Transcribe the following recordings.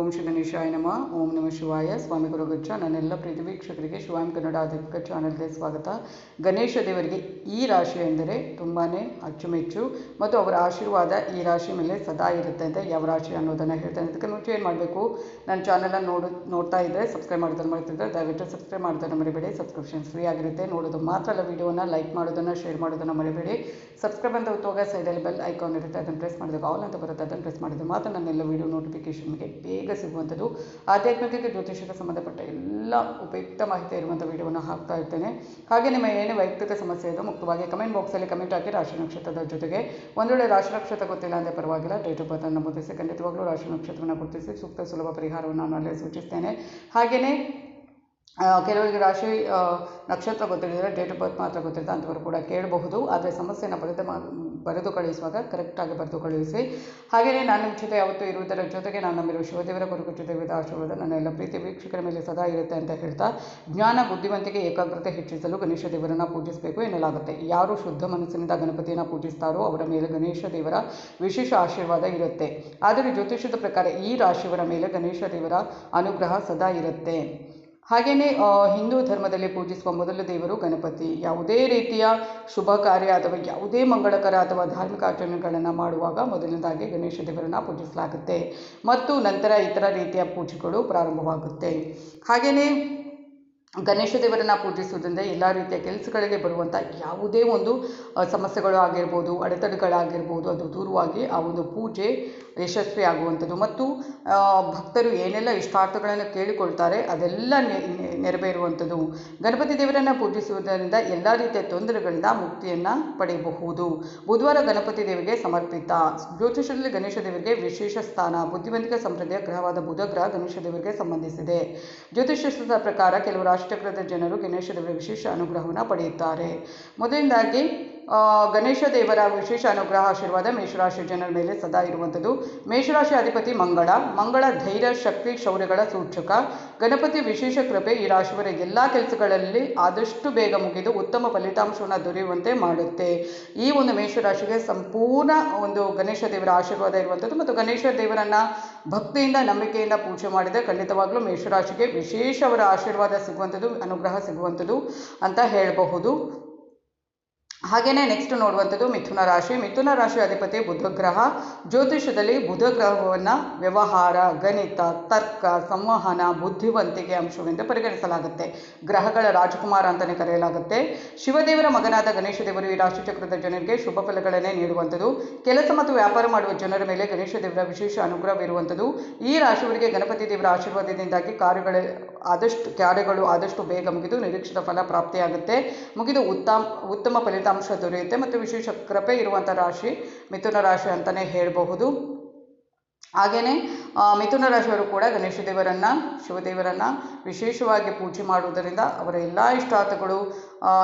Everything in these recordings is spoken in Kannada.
ಓಂ ಶ್ರೀ ಗಣೇಶಾಯ ನಮಃ. ಓಂ ನಮಃ ಶಿವಾಯ. ಸ್ವಾಮಿ ಗುರುಗಚ್ಚ ನನ್ನೆಲ್ಲ ಪ್ರೀತಿ ವೀಕ್ಷಕರಿಗೆ ಶಿವಾಮ್ ಕನ್ನಡ ಆಧ್ಯಾತ್ಮಿಕ ಚಾನಲ್ಗೆ ಸ್ವಾಗತ. ಗಣೇಶ ದೇವರಿಗೆ ಈ ರಾಶಿ ಎಂದರೆ ತುಂಬಾ ಅಚ್ಚುಮೆಚ್ಚು ಮತ್ತು ಅವರ ಆಶೀರ್ವಾದ ಈ ರಾಶಿ ಮೇಲೆ ಸದಾ ಇರುತ್ತೆ ಅಂತ ಯಾವ ರಾಶಿ ಅನ್ನೋದನ್ನು ಹೇಳ್ತಾನೆ. ಅದಕ್ಕೆ ಮುಂಚೆ ಏನು ಮಾಡಬೇಕು? ನನ್ನ ಚಾನಲನ್ನು ನೋಡು, ನೋಡ್ತಾ ಇದ್ದರೆ ಸಬ್ಸ್ಕ್ರೈಬ್ ಮಾಡೋದನ್ನು ಮಾಡ್ತಿದ್ದರೆ ದಯವಿಟ್ಟು ಸಬ್ಸ್ಕ್ರೈಬ್ ಮಾಡೋದನ್ನು ಮರಿಬೇಡಿ. ಸಬ್ಸ್ಕ್ರಿಪ್ಷನ್ ಫ್ರೀ ಆಗಿರುತ್ತೆ. ನೋಡೋದು ಮಾತ್ರ ಅಲ್ಲ ವಿಡಿಯೋನ, ಲೈಕ್ ಮಾಡೋದನ್ನು, ಶೇರ್ ಮಾಡೋದನ್ನು ಮರಿಬೇಡಿ. ಸಬ್ಸ್ಕ್ರೈಬ್ ಅಂತ ಒತ್ತುವಾಗ ಸೈಡಲ್ಲಿ ಬೆಲ್ ಐಕಾನ್ ಇರುತ್ತೆ. ಅದನ್ನು ಪ್ರೆಸ್ ಮಾಡಿದಾಗ ಆಲ್ ಅಂತ ಬರುತ್ತೆ. ಅದನ್ನು ಪ್ರೆಸ್ ಮಾಡಿದ್ರೆ ಮಾತ್ರ ನನ್ನೆಲ್ಲ ವಿಡಿಯೋ ನೋಟಿಫಿಕೇಷನ್ಗೆ ಬೇಗ ಸಿಗುವಂಥದ್ದು. ಆಧ್ಯಾತ್ಮಿಕತೆ ಜ್ಯೋತಿಷಕ್ಕೆ ಸಂಬಂಧಪಟ್ಟ ಎಲ್ಲ ಉಪಯುಕ್ತ ಮಾಹಿತಿ ಇರುವಂಥ ವಿಡಿಯೋವನ್ನು ಹಾಕ್ತಾ ಇರ್ತೇನೆ. ಹಾಗೆ ನಿಮ್ಮ ಏನೇ ವೈಯಕ್ತಿಕ ಸಮಸ್ಯೆ ಇದೋ ಮುಕ್ತವಾಗಿ ಕಮೆಂಟ್ ಬಾಕ್ಸಲ್ಲಿ ಕಮೆಂಟ್ ಹಾಕಿ ರಾಶಿ ನಕ್ಷತ್ರದ ಜೊತೆಗೆ. ಒಂದು ವೇಳೆ ರಾಶಿ ನಕ್ಷತ್ರ ಗೊತ್ತಿಲ್ಲ ಅಂದರೆ ಪರವಾಗಿಲ್ಲ. ಡೇಟ್ ಆಫ್ ಬರ್ತ್ ಅನ್ನು ನಮೂದಿಸಿ ಖಂಡಿತವಾಗ್ಲೂ ರಾಶಿ ನಕ್ಷತ್ರವನ್ನು ಗುರುತಿಸಿ ಸೂಕ್ತ ಸುಲಭ ಪರಿಹಾರವನ್ನು ನಾನು ಅಲ್ಲೇ ಸೂಚಿಸ್ತೇನೆ. ಹಾಗೆಯೇ ಕೆಲವರಿಗೆ ರಾಶಿ ನಕ್ಷತ್ರ ಗೊತ್ತಿರೋದಿಲ್ಲ ಡೇಟ್ ಆಫ್ ಬರ್ತ್ ಮಾತ್ರ ಗೊತ್ತಿರುತ್ತೆ ಅಂಥವರು ಕೂಡ ಕೇಳಬಹುದು. ಆದರೆ ಸಮಸ್ಯೆಯನ್ನು ಬರೆದು ಮಾ, ಬರೆದು ಕಳುಹಿಸುವಾಗ ಕರೆಕ್ಟಾಗಿ ಬರೆದು ಕಳುಹಿಸಿ. ಹಾಗೆಯೇ ನಾನು ನಿಮ್ಮ ಜೊತೆ ಯಾವತ್ತೂ ಇರುವುದರ ಜೊತೆಗೆ ನಾನು ನಂಬಿರುವ ಶಿವದೇವರ ಕುರುಕುಚು ಜೊತೆ ಆಶೀರ್ವಾದ ನನ್ನ ಎಲ್ಲ ಪ್ರೀತಿ ವೀಕ್ಷಕರ ಮೇಲೆ ಸದಾ ಇರುತ್ತೆ ಅಂತ ಹೇಳ್ತಾ, ಜ್ಞಾನ, ಬುದ್ಧಿವಂತಿಕೆ, ಏಕಾಗ್ರತೆ ಹೆಚ್ಚಿಸಲು ಗಣೇಶ ದೇವರನ್ನು ಪೂಜಿಸಬೇಕು ಎನ್ನಲಾಗುತ್ತೆ. ಯಾರು ಶುದ್ಧ ಮನಸ್ಸಿನಿಂದ ಗಣಪತಿಯನ್ನು ಪೂಜಿಸ್ತಾರೋ ಅವರ ಮೇಲೆ ಗಣೇಶ ದೇವರ ವಿಶೇಷ ಆಶೀರ್ವಾದ ಇರುತ್ತೆ. ಆದರೆ ಜ್ಯೋತಿಷ್ಯದ ಪ್ರಕಾರ ಈ ರಾಶಿಯವರ ಮೇಲೆ ಗಣೇಶ ದೇವರ ಅನುಗ್ರಹ ಸದಾ ಇರುತ್ತೆ. ಹಾಗೆಯೇ ಹಿಂದೂ ಧರ್ಮದಲ್ಲಿ ಪೂಜಿಸುವ ಮೊದಲ ದೇವರು ಗಣಪತಿ. ಯಾವುದೇ ರೀತಿಯ ಶುಭ ಕಾರ್ಯ ಅಥವಾ ಯಾವುದೇ ಮಂಗಳಕರ ಅಥವಾ ಧಾರ್ಮಿಕ ಆಚರಣೆಗಳನ್ನು ಮಾಡುವಾಗ ಮೊದಲನೇದಾಗಿ ಗಣೇಶ ದೇವರನ್ನು ಪೂಜಿಸಲಾಗುತ್ತೆ. ಮತ್ತು ನಂತರ ಇತರ ರೀತಿಯ ಪೂಜೆಗಳು ಪ್ರಾರಂಭವಾಗುತ್ತೆ. ಹಾಗೆಯೇ ಗಣೇಶ ದೇವರನ್ನು ಪೂಜಿಸುವುದರಿಂದ ಎಲ್ಲ ರೀತಿಯ ಕೆಲಸಗಳಿಗೆ ಬರುವಂಥ ಯಾವುದೇ ಒಂದು ಸಮಸ್ಯೆಗಳು ಆಗಿರ್ಬೋದು, ಅಡೆತಡೆಗಳಾಗಿರ್ಬೋದು, ಅದು ದೂರವಾಗಿ ಆ ಒಂದು ಪೂಜೆ ಯಶಸ್ವಿ ಆಗುವಂಥದ್ದು. ಮತ್ತು ಭಕ್ತರು ಏನೆಲ್ಲ ಇಷ್ಟಾರ್ಥಗಳನ್ನು ಕೇಳಿಕೊಳ್ತಾರೆ ಅದೆಲ್ಲ ನೆರವೇರುವಂಥದ್ದು. ಗಣಪತಿ ದೇವರನ್ನು ಪೂಜಿಸುವುದರಿಂದ ಎಲ್ಲ ರೀತಿಯ ತೊಂದರೆಗಳಿಂದ ಮುಕ್ತಿಯನ್ನು ಪಡೆಯಬಹುದು. ಬುಧವಾರ ಗಣಪತಿ ದೇವಿಗೆ ಸಮರ್ಪಿತ. ಜ್ಯೋತಿಷದಲ್ಲಿ ಗಣೇಶ ದೇವರಿಗೆ ವಿಶೇಷ ಸ್ಥಾನ. ಬುದ್ಧಿವಂತಿಕೆ ಸಂಪ್ರದಾಯ ಗ್ರಹವಾದ ಬುಧ ಗ್ರಹ ಗಣೇಶ ದೇವರಿಗೆ ಸಂಬಂಧಿಸಿದೆ. ಜ್ಯೋತಿಷ್ಯದ ಪ್ರಕಾರ ಕೆಲವು ರಾಷ್ಟ್ರಕೃತ ಜನರು ಗಣೇಶ ದೇವರ ವಿಶೇಷ ಅನುಗ್ರಹವನ್ನು ಪಡೆಯುತ್ತಾರೆ. ಮೊದಲನೇದಾಗಿ ಆ, ಗಣೇಶ ದೇವರ ವಿಶೇಷ ಅನುಗ್ರಹ ಆಶೀರ್ವಾದ ಮೇಷರಾಶಿ ಜನರ ಮೇಲೆ ಸದಾ ಇರುವಂಥದ್ದು. ಮೇಷರಾಶಿ ಅಧಿಪತಿ ಮಂಗಳ ಮಂಗಳ ಧೈರ್ಯ, ಶಕ್ತಿ, ಶೌರ್ಯಗಳ ಸೂಚಕ. ಗಣಪತಿ ವಿಶೇಷ ಕೃಪೆ ಈ ರಾಶಿಯವರ ಎಲ್ಲ ಕೆಲಸಗಳಲ್ಲಿ ಆದಷ್ಟು ಬೇಗ ಮುಗಿದು ಉತ್ತಮ ಫಲಿತಾಂಶವನ್ನು ದೊರೆಯುವಂತೆ ಮಾಡುತ್ತೆ. ಈ ಒಂದು ಮೇಷರಾಶಿಗೆ ಸಂಪೂರ್ಣ ಒಂದು ಗಣೇಶ ದೇವರ ಆಶೀರ್ವಾದ ಇರುವಂಥದ್ದು ಮತ್ತು ಗಣೇಶ ದೇವರನ್ನ ಭಕ್ತಿಯಿಂದ, ನಂಬಿಕೆಯಿಂದ ಪೂಜೆ ಮಾಡಿದರೆ ಖಂಡಿತವಾಗ್ಲೂ ಮೇಷರಾಶಿಗೆ ವಿಶೇಷ ಅವರ ಆಶೀರ್ವಾದ ಸಿಗುವಂಥದ್ದು, ಅನುಗ್ರಹ ಸಿಗುವಂಥದ್ದು ಅಂತ ಹೇಳಬಹುದು. ಹಾಗೆಯೇ ನೆಕ್ಸ್ಟ್ ನೋಡುವಂಥದ್ದು ಮಿಥುನ ರಾಶಿ. ಮಿಥುನ ರಾಶಿ ಅಧಿಪತಿ ಬುಧ ಗ್ರಹ ಜ್ಯೋತಿಷದಲ್ಲಿ ವ್ಯವಹಾರ, ಗಣಿತ, ತರ್ಕ, ಸಂವಹನ, ಬುದ್ಧಿವಂತಿಕೆ ಅಂಶವೆಂದು ಪರಿಗಣಿಸಲಾಗುತ್ತೆ. ಗ್ರಹಗಳ ರಾಜಕುಮಾರ ಅಂತಲೇ ಕರೆಯಲಾಗುತ್ತೆ. ಶಿವದೇವರ ಮಗನಾದ ಗಣೇಶ ದೇವರು ಈ ರಾಶಿ ಚಕ್ರದ ಜನರಿಗೆ ಶುಭ ಫಲಗಳನ್ನೇ ನೀಡುವಂಥದ್ದು. ಕೆಲಸ ಮತ್ತು ವ್ಯಾಪಾರ ಮಾಡುವ ಜನರ ಮೇಲೆ ಗಣೇಶ ದೇವರ ವಿಶೇಷ ಅನುಗ್ರಹವಿರುವಂಥದ್ದು. ಈ ರಾಶಿಯವರಿಗೆ ಗಣಪತಿ ದೇವರ ಆಶೀರ್ವಾದದಿಂದಾಗಿ ಕಾರ್ಯಗಳ ಆದಷ್ಟು ಕಾರ್ಯಗಳು ಆದಷ್ಟು ಬೇಗ ಮುಗಿದು ನಿರೀಕ್ಷಿತ ಫಲ ಪ್ರಾಪ್ತಿಯಾಗುತ್ತೆ. ಮುಗಿದು ಉತ್ತಮ ಉತ್ತಮ ಫಲಿತಾಂಶ ದೊರೆಯುತ್ತೆ ಮತ್ತು ವಿಶೇಷ ಕೃಪೆ ಇರುವಂಥ ರಾಶಿ ಮಿಥುನ ರಾಶಿ ಅಂತಲೇ ಹೇಳಬಹುದು. ಹಾಗೆಯೇ ಮಿಥುನ ರಾಶಿಯವರು ಕೂಡ ಗಣೇಶ ದೇವರನ್ನು, ಶಿವದೇವರನ್ನು ವಿಶೇಷವಾಗಿ ಪೂಜೆ ಮಾಡುವುದರಿಂದ ಅವರ ಎಲ್ಲ ಇಷ್ಟಾರ್ಥಗಳು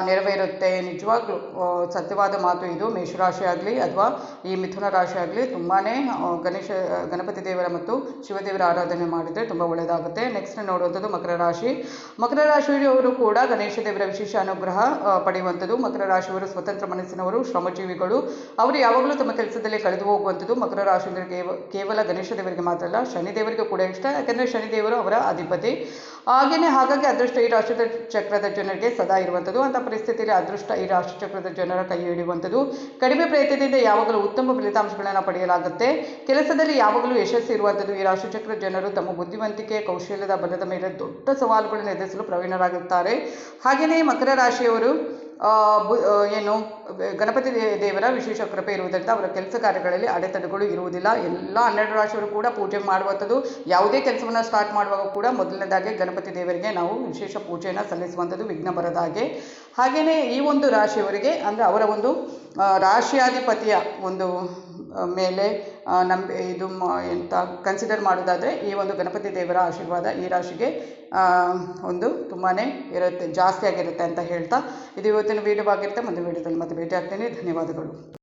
ನೆರವೇರುತ್ತೆ ನಿಜವಾಗ್ಲೂ. ಸತ್ಯವಾದ ಮಾತು ಇದು. ಮೇಷರಾಶಿ ಆಗಲಿ ಅಥವಾ ಈ ಮಿಥುನ ರಾಶಿ ಆಗಲಿ ತುಂಬಾ ಗಣೇಶ, ಗಣಪತಿ ದೇವರ ಮತ್ತು ಶಿವದೇವರ ಆರಾಧನೆ ಮಾಡಿದರೆ ತುಂಬ ಒಳ್ಳೆಯದಾಗುತ್ತೆ ನೆಕ್ಸ್ಟ್ ನೋಡುವಂಥದ್ದು ಮಕರ ರಾಶಿ. ಮಕರ ರಾಶಿಯವರು ಕೂಡ ಗಣೇಶ ದೇವರ ವಿಶೇಷ ಅನುಗ್ರಹ ಪಡೆಯುವಂಥದ್ದು. ಮಕರ ರಾಶಿಯವರು ಸ್ವತಂತ್ರ ಮನಸ್ಸಿನವರು, ಶ್ರಮಜೀವಿಗಳು. ಅವರು ಯಾವಾಗಲೂ ತಮ್ಮ ಕೆಲಸದಲ್ಲಿ ಕಳೆದು ಹೋಗುವಂಥದ್ದು ಮಕರ ರಾಶಿಯವರಿಗೆ ಕೇವ, ಕೇವಲ ಗಣೇಶ ದೇವರಿಗೆ ಮಾತ್ರ ಅಲ್ಲ, ಶನಿ ದೇವರಿಗೆ ಕೂಡ ಇಷ್ಟ. ಯಾಕೆಂದರೆ ಶನಿ ದೇವರು ಅವರ ಅಧಿಪತಿ. ಹಾಗೆಯೇ ಹಾಗಾಗಿ ಅದೃಷ್ಟ ಈ ರಾಶಿದ ಚಕ್ರದ ಜನರಿಗೆ ಸದಾ ಇರುವಂಥದ್ದು. ಅಂಥ ಪರಿಸ್ಥಿತಿಯಲ್ಲಿ ಅದೃಷ್ಟ ಈ ರಾಶಿಚಕ್ರದ ಚಕ್ರದ ಜನರ ಕೈ ಹಿಡಿಯುವಂಥದ್ದು. ಕಡಿಮೆ ಪ್ರಯತ್ನದಿಂದ ಯಾವಾಗಲೂ ಉತ್ತಮ ಫಲಿತಾಂಶಗಳನ್ನು ಪಡೆಯಲಾಗುತ್ತೆ. ಕೆಲಸದಲ್ಲಿ ಯಾವಾಗಲೂ ಯಶಸ್ಸು ಇರುವಂಥದ್ದು ಈ ರಾಶಿಚಕ್ರ ಚಕ್ರ ಜನರು ತಮ್ಮ ಬುದ್ಧಿವಂತಿಕೆ, ಕೌಶಲ್ಯದ ಬಲದ ಮೇಲೆ ದೊಡ್ಡ ಸವಾಲುಗಳನ್ನು ಎದುರಿಸಲು ಪ್ರವೀಣರಾಗುತ್ತಾರೆ. ಹಾಗೆಯೇ ಮಕರ ರಾಶಿಯವರು ಏನು, ಗಣಪತಿ ದೇವರ ವಿಶೇಷ ಕೃಪೆ ಇರುವುದರಿಂದ ಅವರ ಕೆಲಸ ಕಾರ್ಯಗಳಲ್ಲಿ ಅಡೆತಡೆಗಳು ಇರುವುದಿಲ್ಲ. ಎಲ್ಲ ಹನ್ನೆರಡು ರಾಶಿಯವರು ಕೂಡ ಪೂಜೆ ಮಾಡುವಂಥದ್ದು, ಯಾವುದೇ ಕೆಲಸವನ್ನು ಸ್ಟಾರ್ಟ್ ಮಾಡುವಾಗ ಕೂಡ ಮೊದಲನೇದಾಗಿ ಗಣಪತಿ ದೇವರಿಗೆ ನಾವು ವಿಶೇಷ ಪೂಜೆಯನ್ನು ಸಲ್ಲಿಸುವಂಥದ್ದು ವಿಘ್ನ ಬರದ ಹಾಗೆ. ಹಾಗೆಯೇ ಈ ಒಂದು ರಾಶಿಯವರಿಗೆ ಅಂದರೆ ಅವರ ಒಂದು ರಾಶಿಯಾಧಿಪತಿಯ ಒಂದು ಮೇಲೆ ನಂಬಿ, ಇದು ಮ- ಎಂತ ಕನ್ಸಿಡರ್ ಮಾಡೋದಾದರೆ ಈ ಒಂದು ಗಣಪತಿ ದೇವರ ಆಶೀರ್ವಾದ ಈ ರಾಶಿಗೆ ಒಂದು ತುಂಬಾ ಇರುತ್ತೆ ಜಾಸ್ತಿ ಆಗಿರುತ್ತೆ ಅಂತ ಹೇಳ್ತಾ ಇದು ಇವತ್ತಿನ ವೀಡಿಯೋ ಆಗಿರುತ್ತೆ ಮುಂದಿನ ವೀಡಿಯೋದಲ್ಲಿ ಮತ್ತೆ ಭೇಟಿ ಆಗ್ತೀನಿ ಧನ್ಯವಾದಗಳು.